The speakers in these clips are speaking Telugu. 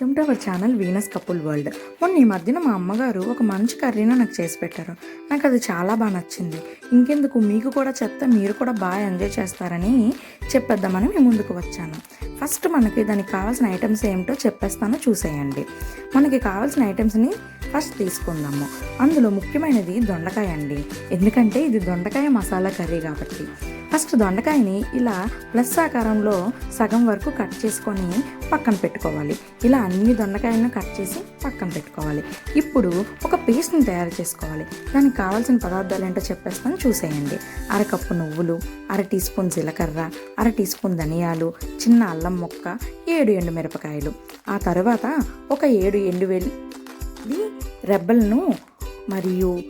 Welcome to our channel Venus couple world మొన్న ఈ మధ్యన మా అమ్మగారు ఒక మంచి కర్రీని నాకు చేసి పెట్టారు. నాకు అది చాలా బాగా నచ్చింది. ఇంకెందుకు? మీకు కూడా చెప్తే మీరు కూడా బాగా ఎంజాయ్ చేస్తారని చెప్పేద్దామని మేము ముందుకు వచ్చాను. ఫస్ట్ మనకి దానికి కావాల్సిన ఐటమ్స్ ఏమిటో చెప్పేస్తాను చూసేయండి. మనకి కావాల్సిన ఐటమ్స్ని ఫస్ట్ తీసుకుందాము. అందులో ముఖ్యమైనది దొండకాయ అండి. ఎందుకంటే ఇది దొండకాయ మసాలా కర్రీ కాబట్టి. ఫస్ట్ దొండకాయని ఇలా ప్లస్ ఆకారంలో సగం వరకు కట్ చేసుకొని పక్కన పెట్టుకోవాలి. ఇలా అన్ని దొండకాయలను కట్ చేసి పక్కన పెట్టుకోవాలి. ఇప్పుడు ఒక పేస్ట్ని తయారు చేసుకోవాలి. దానికి కావాల్సిన పదార్థాలు ఏంటో చెప్పేస్తాను చూసేయండి. అరకప్పు నువ్వులు అర టీ స్పూన్ జీలకర్ర అర టీ స్పూన్ ధనియాలు చిన్న అల్లం ముక్క ఏడు ఎండు మిరపకాయలు ఆ తర్వాత ఒక ఏడు ఎండు వెల్లి రెబ్బలను మరియు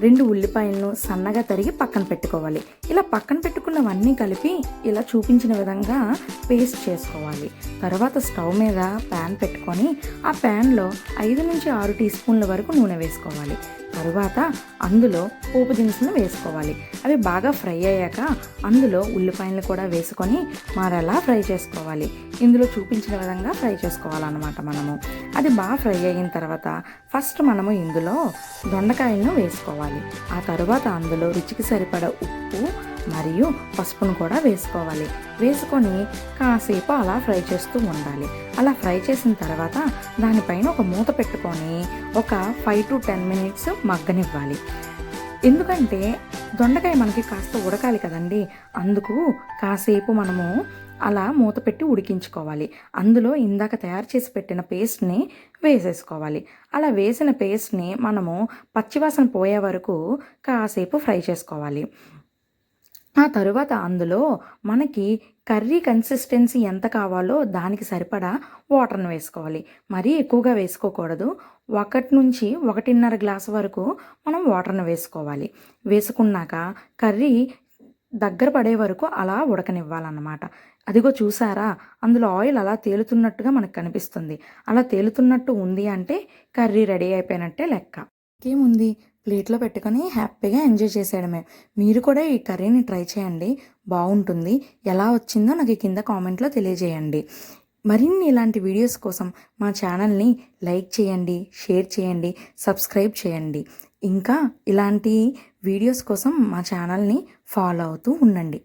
రెండు ఉల్లిపాయలను సన్నగా తరిగి పక్కన పెట్టుకోవాలి. ఇలా పక్కన పెట్టుకున్నవన్నీ కలిపి ఇలా చూపించిన విధంగా పేస్ట్ చేసుకోవాలి. తర్వాత స్టవ్ మీద ప్యాన్ పెట్టుకొని ఆ ప్యాన్లో ఐదు నుంచి ఆరు టీ స్పూన్ల వరకు నూనె వేసుకోవాలి. తరువాత అందులో పోపు దినుసులు వేసుకోవాలి. అవి బాగా ఫ్రై అయ్యాక అందులో ఉల్లిపాయలు కూడా వేసుకొని మరలా ఫ్రై చేసుకోవాలి. ఇందులో చూపించిన విధంగా ఫ్రై చేసుకోవాలన్నమాట మనము. అది బాగా ఫ్రై అయిన తర్వాత ఫస్ట్ మనము ఇందులో దొండకాయలను వేసుకోవాలి. ఆ తర్వాత అందులో రుచికి సరిపడ ఉప్పు మరియు పసుపును కూడా వేసుకోవాలి. వేసుకొని కాసేపు అలా ఫ్రై చేస్తూ ఉండాలి. అలా ఫ్రై చేసిన తర్వాత దానిపైన ఒక మూత పెట్టుకొని ఒక ఫైవ్ టు టెన్ మినిట్స్ మగ్గనివ్వాలి. ఎందుకంటే దొండకాయ మనకి కాస్త ఉడకాలి కదండి. అందుకు కాసేపు మనము అలా మూత పెట్టి ఉడికించుకోవాలి. అందులో ఇందాక తయారు చేసి పెట్టిన పేస్ట్ని వేసేసుకోవాలి. అలా వేసిన పేస్ట్ని మనము పచ్చివాసన పోయే వరకు కాసేపు ఫ్రై చేసుకోవాలి. ఆ తరువాత అందులో మనకి కర్రీ కన్సిస్టెన్సీ ఎంత కావాలో దానికి సరిపడా వాటర్ని వేసుకోవాలి. మరీ ఎక్కువగా వేసుకోకూడదు. ఒకటి నుంచి ఒకటిన్నర గ్లాసు వరకు మనం వాటర్ని వేసుకోవాలి. వేసుకున్నాక కర్రీ దగ్గర పడే వరకు అలా ఉడకనివ్వాలన్నమాట. అదిగో చూసారా? అందులో ఆయిల్ అలా తేలుతున్నట్టుగా మనకు కనిపిస్తుంది. అలా తేలుతున్నట్టు ఉంది అంటే కర్రీ రెడీ అయిపోయినట్టే లెక్క. ఇంకేముంది? ప్లేట్లో పెట్టుకొని హ్యాపీగా ఎంజాయ్ చేసేయడమే. మీరు కూడా ఈ కర్రీని ట్రై చేయండి. బాగుంటుంది. ఎలా వచ్చిందో నాకు కింద కామెంట్లో తెలియజేయండి. మరిన్ని ఇలాంటి వీడియోస్ కోసం మా ఛానల్ని లైక్ చేయండి షేర్ చేయండి సబ్స్క్రైబ్ చేయండి. ఇంకా ఇలాంటి వీడియోస్ కోసం మా ఛానల్ని ఫాలో అవుతూ ఉండండి.